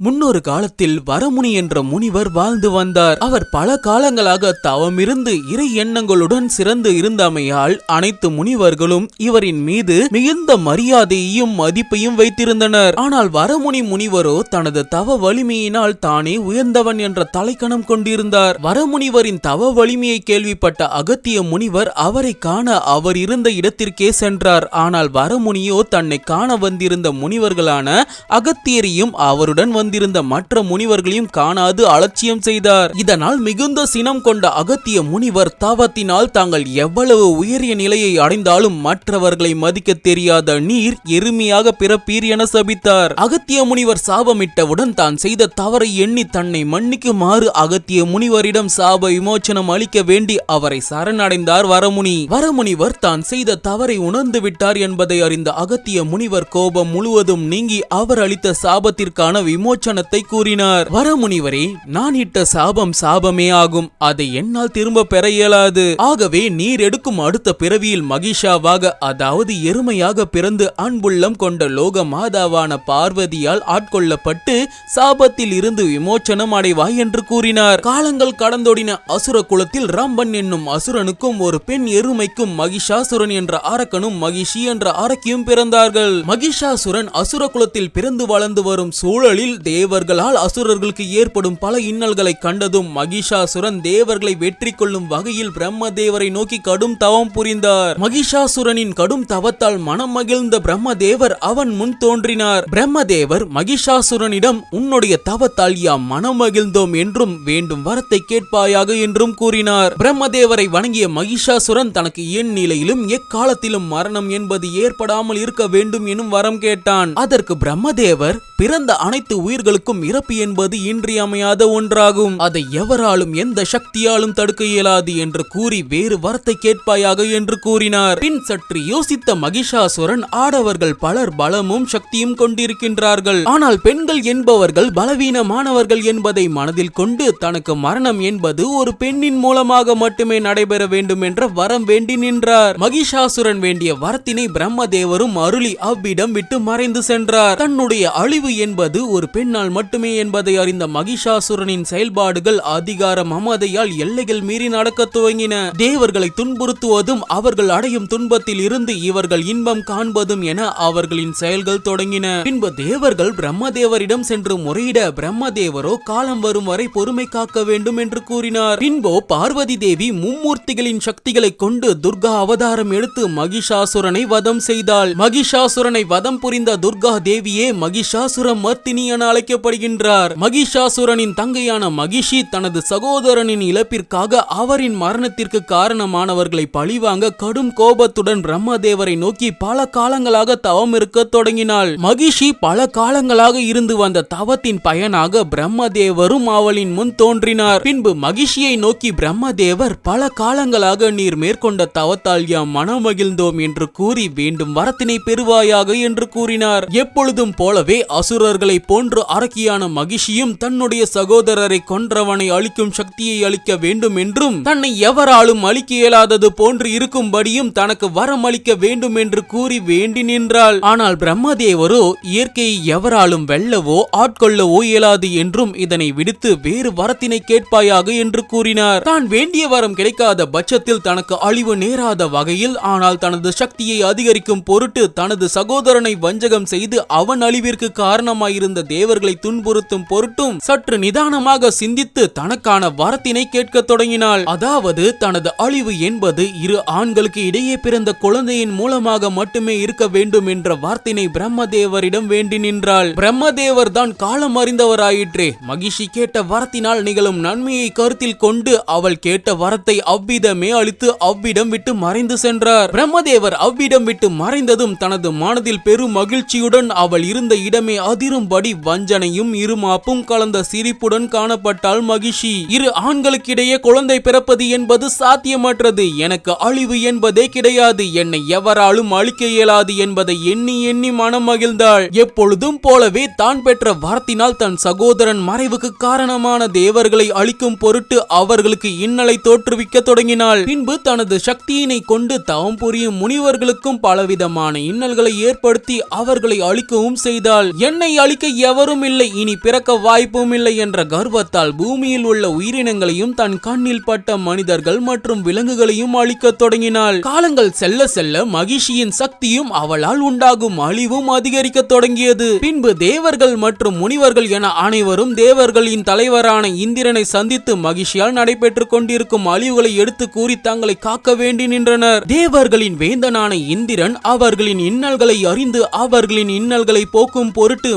முன்னொரு காலத்தில் வரமுனி என்ற முனிவர் வாழ்ந்து வந்தார். அவர் பல காலங்களாக தவமிருந்து இறை எண்ணங்களுடன் சிறந்து இருந்தமையால் அனைத்து முனிவர்களும் இவரின் மீது மிகுந்த மரியாதையையும் மதிப்பையும் வைத்திருந்தனர். ஆனால் வரமுனி முனிவரோ தனது தவ வலிமையினால் தானே உயர்ந்தவன் என்ற தலைக்கணம் கொண்டிருந்தார். வரமுனிவரின் தவ வலிமையை கேள்விப்பட்ட அகத்திய முனிவர் அவரை காண அவர் இருந்த இடத்திற்கே சென்றார். ஆனால் வரமுனியோ தன்னை காண வந்திருந்த முனிவர்களான அகத்தியரையும் அவருடன் வந்திருந்த மற்ற முனிவர்களையும் காணாது அலட்சியம் செய்தார். இதனால் மிகுந்த சினம் கொண்ட அகத்திய முனிவர் தவத்தினால் தாங்கள் எவ்வளவு உயரிய நிலையை அடைந்தாலும் மற்றவர்களை மதிக்க தெரியாத நீர் எருமையாக பிறப்பீர் என சபித்தார். அகத்திய முனிவர் சாபமிட்டவுடன் தான் செய்த தவறை எண்ணி தன்னை மன்னிக்குமாறு அகத்திய முனிவரிடம் சாப விமோச்சனம் அளிக்க வேண்டி அவரை சரணடைந்தார் வரமுனி. வரமுனிவர் தான் செய்த தவறை உணர்ந்து விட்டார் என்பதை அறிந்த அகத்திய முனிவர் கோபம் முழுவதும் நீங்கி அவர் அளித்த சாபத்திற்கான விமோச்சனத்தை கூறினார். வரமுனிவரே நான் இட்ட சாபம் சாபமே ஆகும். அதை என்னால் திரும்ப பெற இயலாது. ஆகவே நீர் எடுக்கும் அடுத்த பிறவியில் மகிஷாவாக அதாவது எருமையாக பிறந்து அன்புள்ளம் கொண்ட லோக மாதாவான பார்வதியால் ஆட்கொள்ளப்பட்டு சாபத்தில் இருந்து விமோச்சனம் அடைவாய் என்று கூறினார். காலங்கள் கடந்தோடின அசுர குலத்தில் ராம்பன் என்னும் அசுரனுக்கும் ஒரு பெண் எருமைக்கும் மகிஷாசுரன் என்ற அரக்கனும் மகிஷி என்ற அரக்கியும் பிறந்தார்கள். மகிஷாசுரன் அசுர குலத்தில் பிறந்து வளர்ந்து வரும் சூழலில் தேவர்களால் அசுரர்களுக்கு ஏற்படும் பல இன்னல்களை கண்டதும் மகிஷாசுரன் தேவர்களை வெற்றி கொள்ளும் வகையில் பிரம்மதேவரை நோக்கி கடும் தவம் புரிந்தார். மகிஷாசுரனின் கடும் தவத்தால் மனம் மகிழ்ந்த பிரம்மதேவர் அவன் முன் தோன்றினார். பிரம்மதேவர் மகிஷாசுரனிடம் உன்னுடைய தவத்தால் யாம் மனம் மகிழ்ந்தோம் என்றும் வேண்டும் வரத்தை கேட்பாயாக என்றும் கூறினார். பிரம்மதேவரை வணங்கிய மகிஷாசுரன் தனக்கு என் நிலையிலும் எக்காலத்திலும் மரணம் என்பது ஏற்படாமல் இருக்க வேண்டும் எனும் வரம் கேட்டான். அதற்கு பிரம்மதேவர் பிறந்த அனைத்து உயிர் உயிர்களுக்கும் இறப்பு என்பது இன்றியமையாத ஒன்றாகும். அதை எவராலும் எந்த சக்தியாலும் தடுக்க இயலாது என்று கூறி வேறு வரத்தை கேட்பாயாக என்று கூறினார். பின் சற்று யோசித்த மகிஷாசுரன் ஆடவர்கள் பலர் பலமும் சக்தியும் கொண்டிருக்கின்றார்கள். ஆனால் பெண்கள் என்பவர்கள் பலவீனமானவர்கள் என்பதை மனதில் கொண்டு தனக்கு மரணம் என்பது ஒரு பெண்ணின் மூலமாக மட்டுமே நடைபெற வேண்டும் என்ற வரம் வேண்டி நின்றார். மகிஷாசுரன் வேண்டிய வரத்தினை பிரம்மதேவரும் அருளி அவ்விடம் விட்டு மறைந்து சென்றார். தன்னுடைய அழிவு என்பது ஒரு பெண் பெண்ணால் மட்டுமே என்பதை அறிந்த மகிஷாசுரனின் செயல்பாடுகள் அதிகார மமதையால் எல்லைகள் மீறி நடக்கத் துவங்கின. தேவர்களை துன்புறுத்துவதும் அவர்கள் அடையும் துன்பத்தில் இருந்து இவர்கள் இன்பம் காண்பதும் என அவர்களின் செயல்கள் தொடங்கின. பின்பு தேவர்கள் பிரம்மதேவரிடம் சென்று முறையிட பிரம்மதேவரோ காலம் வரும் வரை பொறுமை காக்க வேண்டும் என்று கூறினார். பின்போ பார்வதி தேவி மும்மூர்த்திகளின் சக்திகளை கொண்டு துர்கா அவதாரம் எடுத்து மகிஷாசுரனை வதம் செய்தாள். மகிஷாசுரனை வதம் புரிந்த துர்கா தேவியே மகிஷாசுர மர்த்தினி என அழைக்கப்படுகின்றார். மகிஷாசுரனின் தங்கையான மகிஷி தனது சகோதரனின் இழப்பிற்காக அவரின் மரணத்திற்கு காரணமானவர்களை பழிவாங்க கடும் கோபத்துடன் பிரம்மதேவரை நோக்கி பல காலங்களாக தவம் இருக்க தொடங்கினாள். மகிஷி பல காலங்களாக இருந்து வந்த தவத்தின் பயனாக பிரம்மதேவரும் அவளின் முன் தோன்றினார். பின்பு மகிஷியை நோக்கி பிரம்மதேவர் பல காலங்களாக நீர் மேற்கொண்ட தவத்தால் யாம் மனமகிழ்ந்தோம் என்று கூறி வேண்டும் வரத்தினை பெறுவாயாக என்று கூறினார். எப்பொழுதும் போலவே அசுரர்களை போன்று அரக்கியான மகிஷியும் தன்னுடைய சகோதரரை கொன்றவனை அழிக்கும் சக்தியை அளிக்க வேண்டும் என்றும் தன்னை எவராலும் அழிக்க இயலாதது போன்று இருக்கும்படியும் தனக்கு வரம் அளிக்க வேண்டும் என்று கூறி வேண்டி நின்றாள். ஆனால் பிரம்மதேவரோ இயற்கையை எவராலும் வெல்லவோ ஆட்கொள்ளவோ இயலாது என்றும் இதனை விடுத்து வேறு வரத்தினை கேட்பாயாக என்று கூறினார். தான் வேண்டிய வரம் கிடைக்காத பட்சத்தில் தனக்கு அழிவு நேராத வகையில் ஆனால் தனது சக்தியை அதிகரிக்கும் பொருட்டு தனது சகோதரனை வஞ்சகம் செய்து அவன் அழிவிற்கு காரணமாயிருந்த தேவர் மற்றவர்களை துன்புறுத்தும் பொருட்டும் சற்று நிதானமாக சிந்தித்து தனக்கான வரத்தினை கேட்க தொடங்கினாள். அதாவது தனது அழிவு என்பது இரு ஆண்களுக்கு இடையே பிறந்த குழந்தையின் மூலமாக மட்டுமே இருக்க வேண்டும் என்ற வார்த்தினை பிரம்மதேவரிடம் வேண்டி நின்றாள். பிரம்மதேவர் தான் காலம் அறிந்தவராயிற்றே. மகிஷி கேட்ட வரத்தினால் நிகழும் நன்மையை கருத்தில் கொண்டு அவள் கேட்ட வரத்தை அவ்விதமே அளித்து அவ்விடம் விட்டு மறைந்து சென்றார். பிரம்மதேவர் அவ்விடம் விட்டு மறைந்ததும் தனது மனதில் பெரும் மகிழ்ச்சியுடன் அவள் இருந்த இடமே அதிரும்படி வஞ்சனையும் இருமாப்பும் கலந்த சிரிப்புடன் காணப்பட்டாள் மகிஷி இரு ஆண்களுக்கிடையே குழந்தை பிறப்பது என்பது சாத்தியமற்றது. எனக்கு அழிவு என்பதே கிடையாது. என்னை எவராலும் அழிக்க இயலாது என்பதை எண்ணி எண்ணி மனம் மகிழ்ந்தாள். எப்பொழுதும் போலவே தான் பெற்ற வரத்தினால் தன் சகோதரன் மறைவுக்கு காரணமான தேவர்களை அழிக்கும் பொருட்டு அவர்களுக்கு இன்னலை தோற்றுவிக்க தொடங்கினாள். பின்பு தனது சக்தியினை கொண்டு தவம் புரியும் முனிவர்களுக்கும் பலவிதமான இன்னல்களை ஏற்படுத்தி அவர்களை அழிக்கவும் செய்தாள். என்னை அழிக்க எவர் யாரும் இல்லை. இனி பிறக்க வாய்ப்பும் இல்லை என்ற கர்வத்தால் பூமியில் உள்ள உயிரினங்களையும் தன் கண்ணில் பட்ட மனிதர்கள் மற்றும் விலங்குகளையும் அழிக்க தொடங்கினாள். காலங்கள் செல்ல செல்ல மகிஷியின் சக்தியும் அவளால் உண்டாகும் அழிவும் அதிகரிக்கத் தொடங்கியது. பின்பு தேவர்கள் மற்றும் முனிவர்கள் என அனைவரும் தேவர்களின் தலைவரான இந்திரனை சந்தித்து மகிழ்ச்சியால் நடைபெற்றுக் கொண்டிருக்கும் அழிவுகளை எடுத்து கூறி தங்களை காக்க வேண்டி நின்றனர். தேவர்களின் வேந்தனான இந்திரன் அவர்களின் இன்னல்களை அறிந்து அவர்களின் இன்னல்களை போக்கும் பொருட்டு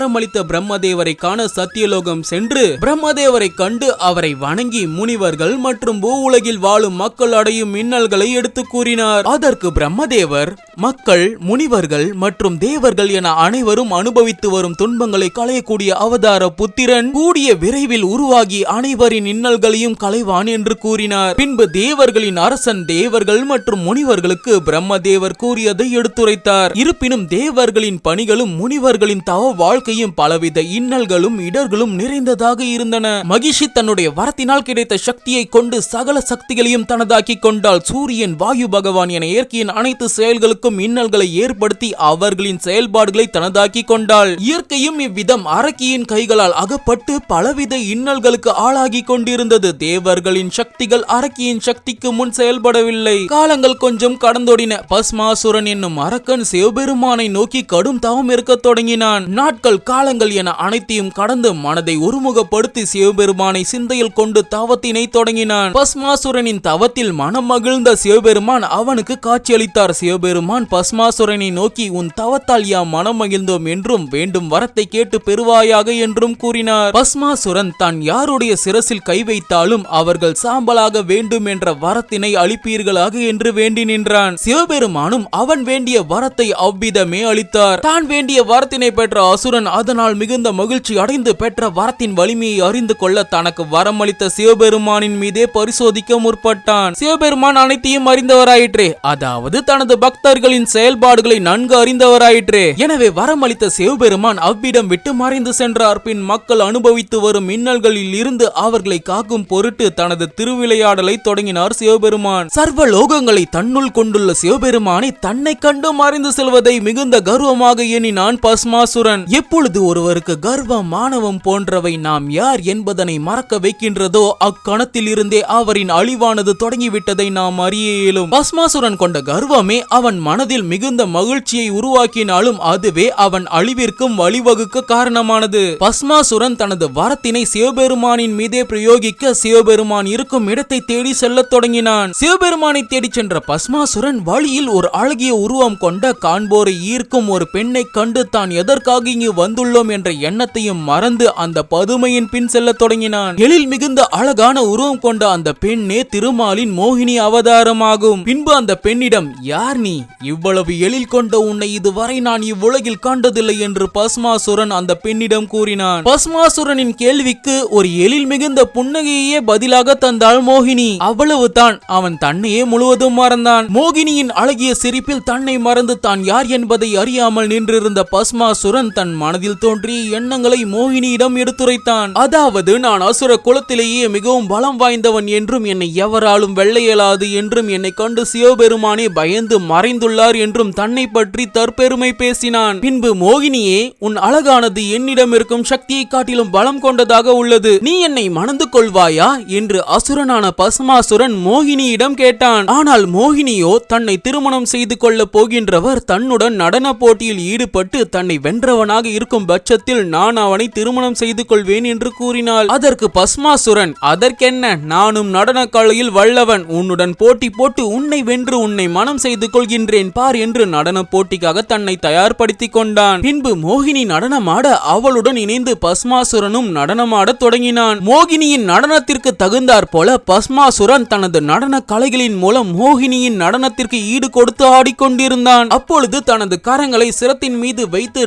வரம் அளித்த பிரம்மதேவரை காண சத்தியலோகம் சென்று பிரம்மதேவரை கண்டு அவரை வணங்கி முனிவர்கள் மற்றும் பூ உலகில் வாழும் மக்கள் அடையும் மின்னல்களை எடுத்து கூறினார். அதற்கு பிரம்மதேவர் மக்கள் முனிவர்கள் மற்றும் தேவர்கள் என அனைவரும் அனுபவித்து வரும் துன்பங்களை களையக்கூடிய அவதார புத்திரன் கூடிய விரைவில் உருவாகி அனைவரின் இன்னல்களையும் களைவான் என்று கூறினார். பின்பு தேவர்களின் அரசன் தேவர்கள் மற்றும் முனிவர்களுக்கு பிரம்மதேவர் கூறியதை எடுத்துரைத்தார். இருப்பினும் தேவர்களின் பணிகளும் முனிவர்களின் தவ வாழ்க்கை வாழ்க்கையும் பலவித இன்னல்களும் இடர்களும் நிறைந்ததாக இருந்தன. மகிஷி தன்னுடைய வரத்தினால் கிடைத்த சக்தியை கொண்டு சகல சக்திகளையும் தனதாக்கி கொண்டால் சூரியன் வாயு பகவான் என இயற்கையின் அனைத்து செயல்களுக்கும் இன்னல்களை ஏற்படுத்தி அவர்களின் செயல்பாடுகளை தனதாக்கி கொண்டாள். இயற்கையும் இவ்விதம் அரக்கியின் கைகளால் அகப்பட்டு பலவித இன்னல்களுக்கு ஆளாகி கொண்டிருந்தது. தேவர்களின் சக்திகள் அரக்கியின் சக்திக்கு முன் செயல்படவில்லை. காலங்கள் கொஞ்சம் கடந்தோடின. பஸ்மாசுரன் என்னும் அரக்கன் சிவபெருமானை நோக்கி கடும் தவம் இருக்க தொடங்கினான். நாட்கள் காலங்கள் என அனைத்தையும் கடந்து மனதை ஒருமுகப்படுத்தி சிவபெருமானை சிந்தையில் கொண்டு தவத்தினை தொடங்கினான். பஸ்மாசுரனின் தவத்தில் மனம் மகிழ்ந்த சிவபெருமான் அவனுக்கு காட்சியளித்தார். சிவபெருமான் பஸ்மாசுரனை நோக்கி உன் தவத்தால் யாம் மனம் மகிழ்ந்தோம் என்றும் வேண்டும் வரத்தை கேட்டு பெறுவாயாக என்றும் கூறினார். பஸ்மாசுரன் தான் யாருடைய சிரசில் கை வைத்தாலும் அவர்கள் சாம்பலாக வேண்டும் என்ற வரத்தினை அளிப்பீர்களாக என்று வேண்டி நின்றான். சிவபெருமானும் அவன் வேண்டிய வரத்தை அவ்விதமே அளித்தார். தான் வேண்டிய வரத்தினை பெற்ற அசுரன் அதனால் மிகுந்த மகிழ்ச்சி அடைந்து பெற்ற வரத்தின் வலிமையை அறிந்து கொள்ள தனக்கு வரமளித்த சிவபெருமானின் மீதே பரிசோதிக்க முற்பட்டான். சிவபெருமான் அனைத்தையும் அறிந்தவராயிற்றே. அதாவது தனது பக்தர்களின் செயல்பாடுகளை நன்கு அறிந்தவராயிற்றே. எனவே வரமளித்த சிவபெருமான் அவ்விடம் விட்டு மறைந்து சென்றார். பின் மக்கள் அனுபவித்து வரும் மின்னல்களில் இருந்து அவர்களை காக்கும் பொருட்டு தனது திருவிளையாடலை தொடங்கினார் சிவபெருமான். சர்வ லோகங்களை தன்னுள் கொண்டுள்ள சிவபெருமானை தன்னை கண்டு மறைந்து செல்வதை மிகுந்த கர்வமாக எண்ணினான் பஸ்மாசுரன் எப்பொழுது ஒருவருக்கு கர்வம் மாணவம் போன்றவை நாம் யார் என்பதனை மறக்க வைக்கின்றதோ அக்கணத்தில் இருந்தே அவரின் அழிவானது தொடங்கிவிட்டதை நாம் அறிய இயலும் பஸ்மாசுரன் கொண்ட கர்வமே அவன் மனதில் மிகுந்த மகிழ்ச்சியை உருவாக்கினாலும் அதுவே அவன் அழிவிற்கும் வழிவகுக்க காரணமானது. பஸ்மாசுரன் தனது வரத்தினை சிவபெருமானின் மீதே பிரயோகிக்க சிவபெருமான் இருக்கும் இடத்தை தேடி செல்லத் தொடங்கினான். சிவபெருமானை தேடிச் சென்ற பஸ்மாசுரன் வழியில் ஒரு அழகிய உருவம் கொண்ட காண்போரை ஈர்க்கும் ஒரு பெண்ணை கண்டு தான் எதற்காக இங்கு வந்துள்ளோம் என்ற எண்ணத்தையும் மறந்து அந்த பதுமையின் பின் செல்ல தொடங்கினான். எழில் மிகுந்த அழகான உருவம் கொண்ட அந்த பெண்ணே திருமாலின் மோகினி அவதாரமாகும். பின்பு அந்த பெண்ணிடம் யார் நீ? இவ்வளவு எழில் கொண்ட உன்னை இதுவரை நான் இவ்வுலகில் கண்டதில்லை என்று பஸ்மாசுரன் அந்த பெண்ணிடம் கூறினான். பஸ்மாசுரனின் கேள்விக்கு ஒரு எழில் மிகுந்த புன்னகையே பதிலாக தந்தாள் மோகினி. அவ்வளவுதான் அவன் தன்னையே முழுவதும் மறந்தான். மோகினியின் அழகிய சிரிப்பில் தன்னை மறந்து தான் யார் என்பதை அறியாமல் நின்றிருந்த பஸ்மாசுரன் தன் மனதில் தோன்றிய எண்ணங்களை மோகினியிடம் எடுத்துரைத்தான். அதாவது நான் அசுர குலத்திலேயே மிகவும் பலம் வாய்ந்தவன் என்றும் என்னை எவராலும் வெல்ல இயலாது என்றும் என்னை கண்டு சிவபெருமானே பயந்து மறைந்துள்ளார் என்றும் தன்னை பற்றி தற்பெருமை பேசினான். பின்பு மோகினியே உன் அழகானது என்னிடம் இருக்கும் சக்தியை காட்டிலும் பலம் கொண்டதாக உள்ளது. நீ என்னை மணந்து கொள்வாயா? என்று அசுரனான பசுமாசுரன் மோகினியிடம் கேட்டான். ஆனால் மோகினியோ தன்னை திருமணம் செய்து கொள்ளப் போகின்றவர் தன்னுடன் நடன போட்டியில் ஈடுபட்டு தன்னை வென்றவனாக இருக்கும் பட்சத்தில் நான் அவனை திருமணம் செய்து கொள்வேன் என்று கூறினாள். அதற்கு பஸ்மாசுரன் அதற்கென்ன? நானும் நடன கலையில் வல்லவன். உன்னுடன் போட்டி போட்டு உன்னை வென்று உன்னை மனம் செய்து கொள்கின்றேன். பார் என்று நடன போட்டிக்காக தன்னை தயார்படுத்திக் கொண்டான். பின்பு மோகினி நடனமாட அவளுடன் இணைந்து பஸ்மாசுரனும் நடனமாடத் தொடங்கினான். மோகினியின் நடனத்திற்கு தகுந்தாற் போல பஸ்மாசுரன் தனது நடன கலைகளின் மூலம் மோகினியின் நடனத்திற்கு ஈடு கொடுத்து ஆடிக்கொண்டிருந்தான். அப்பொழுது தனது கரங்களை சிரத்தின் மீது வைத்து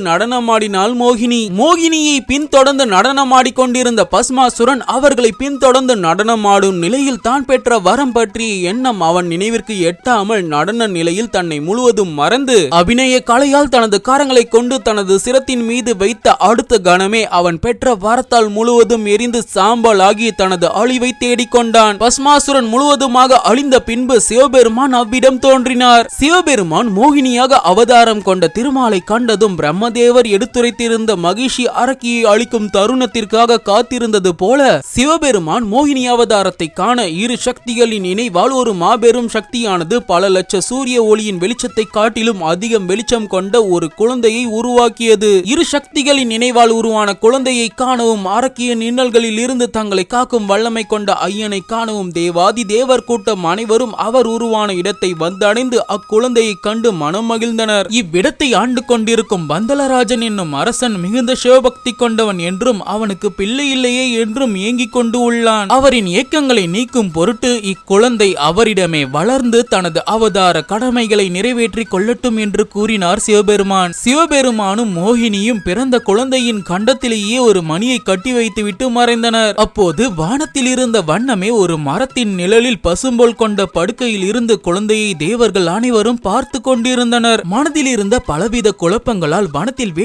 நடனமாடினாள் மோகினி. மோகினியை பின்தொடர்ந்து நடனமாடிக்கொண்டிருந்த பஸ்மாசுரன் அவர்களை பின்தொடர்ந்து நடனமாடும் நிலையில் தான் பெற்ற வரம் பற்றிய எண்ணம் அவன் நினைவிற்கு எட்டாமல் நடன நிலையில் தன்னை முழுவதும் மறந்து அபிநய கலையால் தனது காரங்களை கொண்டு தனது சிரத்தின் மீது வைத்த அடுத்த கணமே அவன் பெற்ற வரத்தால் முழுவதும் எரிந்து சாம்பல் ஆகி தனது அழிவை தேடிக்கொண்டான். பஸ்மாசுரன் முழுவதுமாக அழிந்த பின்பு சிவபெருமான் அவ்விடம் தோன்றினார். சிவபெருமான் மோகினியாக அவதாரம் கொண்ட திருமாலை கண்டதும் பிரம்மதேவர் எடுத்துரை வைத்திருந்த மகிழ்ச்சி அரக்கியை அளிக்கும் தருணத்திற்காக காத்திருந்தது போல சிவபெருமான் மோகினி அவதாரத்தை காண இரு சக்திகளின் இணைவால் ஒரு மாபெரும் சக்தியானது பல லட்ச சூரிய ஒளியின் வெளிச்சத்தை காட்டிலும் அதிகம் வெளிச்சம் கொண்ட ஒரு குழந்தையை உருவாக்கியது. இரு சக்திகளின் நினைவால் உருவான குழந்தையை காணவும் அரக்கியின் இன்னல்களில் இருந்து தங்களை காக்கும் வல்லமை கொண்ட ஐயனை காணவும் தேவாதி தேவர் கூட்டம் அனைவரும் அவர் உருவான இடத்தை வந்தடைந்து அக்குழந்தையை கண்டு மனம் மகிழ்ந்தனர். இவ்விடத்தை ஆண்டு கொண்டிருக்கும் பந்தலராஜன் என்னும் அரசன் மிகுந்த சிவபக்தி கொண்டவன் என்றும் அவனுக்கு பிள்ளை இல்லையே என்றும் ஏங்கிக் கொண்டு உள்ளான். அவரின் ஏக்கங்களை நீக்கும் பொருட்டு இக்குழந்தை அவரிடமே வளர்ந்து தனது அவதார கடமைகளை நிறைவேற்றிக் கொள்ளட்டும் என்று கூறினார் சிவபெருமான். சிவபெருமானும் மோகினியும் பிறந்த குழந்தையின் கண்டத்திலேயே ஒரு மணியை கட்டி வைத்துவிட்டு மறைந்தனர். அப்போது வானத்தில் இருந்த வண்ணமே ஒரு மரத்தின் நிழலில் பசும்போல் கொண்ட படுக்கையில் இருந்து குழந்தையை தேவர்கள் அனைவரும் பார்த்து கொண்டிருந்தனர். மனதில் இருந்த பலவித குழப்பங்களால் வனத்தில்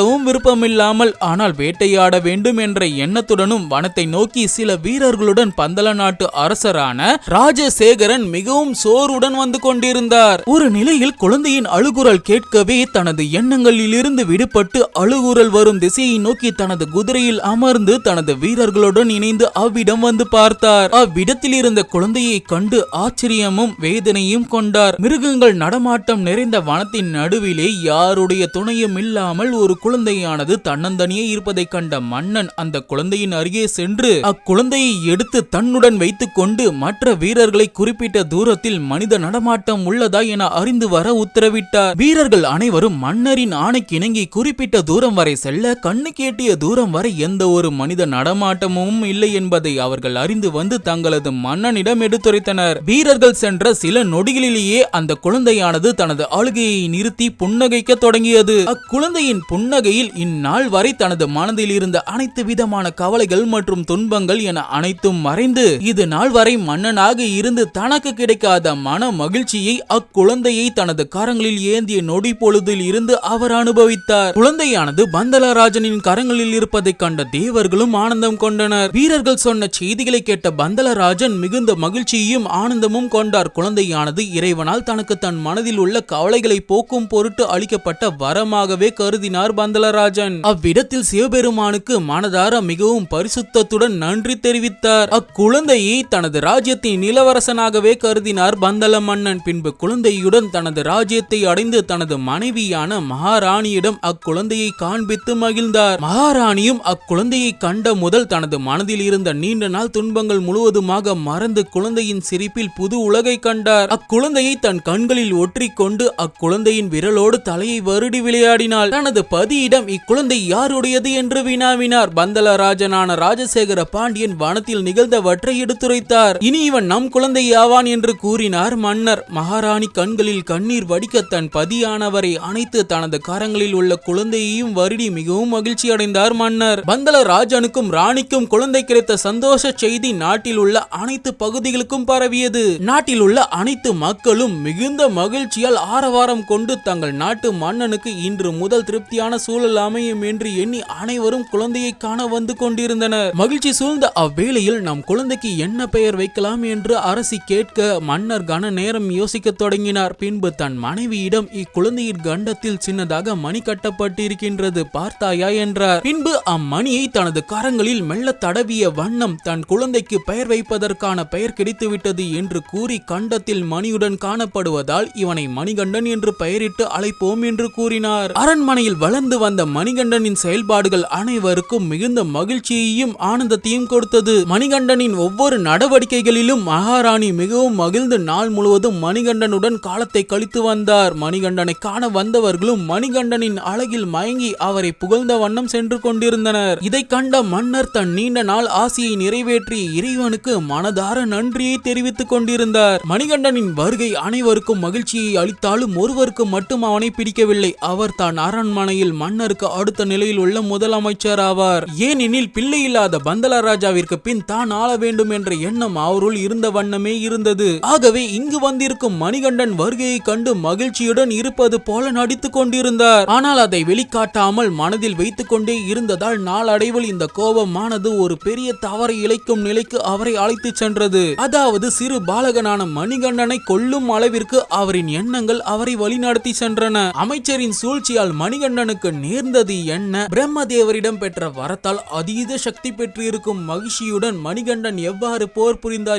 வேட்டையாடவும் விருப்பமில்லாமல் ஆனால் வேட்டையாட வேண்டும் என்ற எண்ணத்துடனும் வனத்தை நோக்கி சில வீரர்களுடன் பந்தல நாட்டு அரசரான ராஜசேகரன் மிகவும் சோர்வுடன் வந்து கொண்டிருந்தார். ஒரு நிலையில் குழந்தையின் அழுகுரல் கேட்கவே தனது எண்ணங்களில் இருந்து விடுபட்டு அழுகுரல் வரும் திசையை நோக்கி தனது குதிரையில் அமர்ந்து தனது வீரர்களுடன் இணைந்து அவ்விடம் வந்து பார்த்தார். அவ்விடத்தில் இருந்த குழந்தையை கண்டு ஆச்சரியமும் வேதனையும் கொண்டார். மிருகங்கள் நடமாட்டம் நிறைந்த வனத்தின் நடுவிலே யாருடைய துணையும் இல்லாமல் ஒரு குழந்தையானது தன்னந்தனியே இருப்பதைக் கண்ட மன்னன் அந்த குழந்தையின் அருகே சென்று அக்குழந்தையை எடுத்து தன்னுடன் வைத்துக் கொண்டு மற்ற வீரர்களை குறிப்பிட்ட தூரத்தில் மனித நடமாட்டம் உள்ளதா என அறிந்து வர உத்தரவிட்டார். வீரர்கள் அனைவரும் மன்னரின் ஆணைக்கு இணங்கி குறிப்பிட்ட தூரம் வரை செல்ல கண்ணு கேட்டிய தூரம் வரை எந்த ஒரு மனித நடமாட்டமும் இல்லை என்பதை அவர்கள் அறிந்து வந்து தங்களது மன்னனிடம் எடுத்துரைத்தனர். வீரர்கள் சென்ற சில நொடிகளிலேயே அந்த குழந்தையானது தனது ஆளுகையை நிறுத்தி புன்னகைக்க தொடங்கியது. அக்குழந்தையின் புன்னகை புன்னகையில் இந்நாள் வரை தனது மனதில் இருந்த அனைத்து விதமான கவலைகள் மற்றும் துன்பங்கள் என அனைத்தும் மறைந்து இது நாள் வரை மன்னனாக இருந்து தனக்கு கிடைக்காத மன மகிழ்ச்சியை அக்குழந்தையை தனது கரங்களில் ஏந்திய நொடி பொழுதில் இருந்து அவர் அனுபவித்தார். குழந்தையானது பந்தலராஜனின் கரங்களில் இருப்பதைக் கண்ட தேவர்களும் ஆனந்தம் கொண்டனர். வீரர்கள் சொன்ன செய்திகளை கேட்ட பந்தலராஜன் மிகுந்த மகிழ்ச்சியையும் ஆனந்தமும் கொண்டார். குழந்தையானது இறைவனால் தனக்கு தன் மனதில் உள்ள கவலைகளை போக்கும் பொருட்டு அளிக்கப்பட்ட வரமாகவே கருதினார் பந்தலராஜன். அவ்விடத்தில் சிவபெருமானுக்கு மனதார மிகவும் பரிசுத்தத்துடன் நன்றி தெரிவித்தார். அக்குழந்தையை தனது ராஜ்யத்தின் இளவரசனாகவே கருதினார் பந்தல மன்னன் பின்பு குழந்தையுடன் தனது ராஜ்யத்தை அடைந்து தனது மனைவியான மகாராணியிடம் அக்குழந்தையை காண்பித்து மகிழ்ந்தார். மகாராணியும் அக்குழந்தையை கண்ட முதல் தனது மனதில் இருந்த நீண்ட நாள் துன்பங்கள் முழுவதுமாக மறந்து குழந்தையின் சிரிப்பில் புது உலகை கண்டார். அக்குழந்தையை தன் கண்களில் ஒற்றிக்கொண்டு அக்குழந்தையின் விரலோடு தலையை வருடி விளையாடினாள். தனது பதி பதியிடம் இக்குழந்தை யாருடையது என்று வினாவினார். பந்தலராஜனான ராஜசேகர பாண்டியன் வனத்தில் நிகழ்ந்தவற்றை எடுத்துரைத்தார். இனி இவன் நம் குழந்தை ஆவான் என்று கூறினார் மன்னர். மகாராணி கண்களில் கண்ணீர் வடிக்க தன் பதியானவரை அணைத்து தனது கரங்களில் உள்ள குழந்தையையும் வருடி மிகவும் மகிழ்ச்சி அடைந்தார் மன்னர். பந்தலராஜனுக்கும் ராணிக்கும் குழந்தை கிடைத்த சந்தோஷ செய்தி நாட்டில் உள்ள அனைத்து பகுதிகளுக்கும் பரவியது. நாட்டில் உள்ள அனைத்து மக்களும் மிகுந்த மகிழ்ச்சியால் ஆரவாரம் கொண்டு தங்கள் நாட்டு மன்னனுக்கு இன்று முதல் திருப்தியான சூழல் அமையும் என்று எண்ணி அனைவரும் குழந்தையை காண வந்து கொண்டிருந்தனர். மகிழ்ச்சி சூழ்ந்த அவ்வேளையில் நம் குழந்தைக்கு என்ன பெயர் வைக்கலாம் என்று அரசி கேட்க மன்னர் கன நேரம் யோசிக்கத் தொடங்கினார். பின்பு தன் மனைவியிடம் இக்குழந்தையின் கண்டத்தில் சின்னதாக மணி கட்டப்பட்டிருக்கின்றது பார்த்தாயா என்றார். பின்பு அம்மணியை தனது கரங்களில் மெல்ல தடவிய வண்ணம் தன் குழந்தைக்கு பெயர் வைப்பதற்கான பெயர் கிடைத்துவிட்டது என்று கூறி கண்டத்தில் மணியுடன் காணப்படுவதால் இவனை மணிகண்டன் என்று பெயரிட்டு அழைப்போம் என்று கூறினார். அரண்மனையில் வளர்ந்து வந்த மணிகண்டனின் செயல்பாடுகள் அனைவருக்கும் மிகுந்த மகிழ்ச்சியையும் ஆனந்தத்தையும் கொடுத்தது. மணிகண்டனின் ஒவ்வொரு நடவடிக்கைகளிலும் மகாராணி மிகவும் மகிழ்ந்து நாள் முழுவதும் மணிகண்டனுடன் காலத்தை கழித்து வந்தார். மணிகண்டனை காண வந்தவர்களும் மணிகண்டனின் அழகில் மயங்கி அவரை புகழ்ந்த வண்ணம் சென்று கொண்டிருந்தனர். இதை கண்ட மன்னர் தன் நீண்ட நாள் ஆசையை நிறைவேற்றி இறைவனுக்கு மனதார நன்றியை தெரிவித்துக் கொண்டிருந்தார். மணிகண்டனின் வருகை அனைவருக்கும் மகிழ்ச்சியை அளித்தாலும் ஒருவருக்கு மட்டும் அவனை பிடிக்கவில்லை. அவர் தான் அரண்மனையில் மன்னருக்கு அடுத்த நிலையில் உள்ள முதலமைச்சர் ஆவார். ஏனெனில் பிள்ளை இல்லாத பந்தலராஜாவிற்கு பின் தான் ஆள வேண்டும் என்ற எண்ணம் அவருள் இருந்த வண்ணமே இருந்தது. ஆகவே இங்கு வந்திருக்கும் மணிகண்டன் வருகையை கண்டு மகிழ்ச்சியுடன் இருப்பது போல நடித்துக் கொண்டிருந்தார். ஆனால் அதை வெளிக்காட்டாமல் மனதில் வைத்துக் கொண்டே இருந்ததால் நாளடைவில் இந்த கோபமானது ஒரு பெரிய தவறை இழைக்கும் நிலைக்கு அவரை அழைத்துச் சென்றது. அதாவது சிறு பாலகனான மணிகண்டனை கொல்லும் அளவிற்கு அவரின் எண்ணங்கள் அவரை வழிநடத்தி சென்றன. அமைச்சரின் சூழ்ச்சியால் மணிகண்டனுக்கு தனக்கு நேர்ந்தது என்ன? பிரம்மதேவரிடம் பெற்ற வரத்தால் அதீத சக்தி பெற்றிருக்கும் மகிழ்ச்சியுடன் மணிகண்டன் எவ்வாறு போர் புரிந்தார்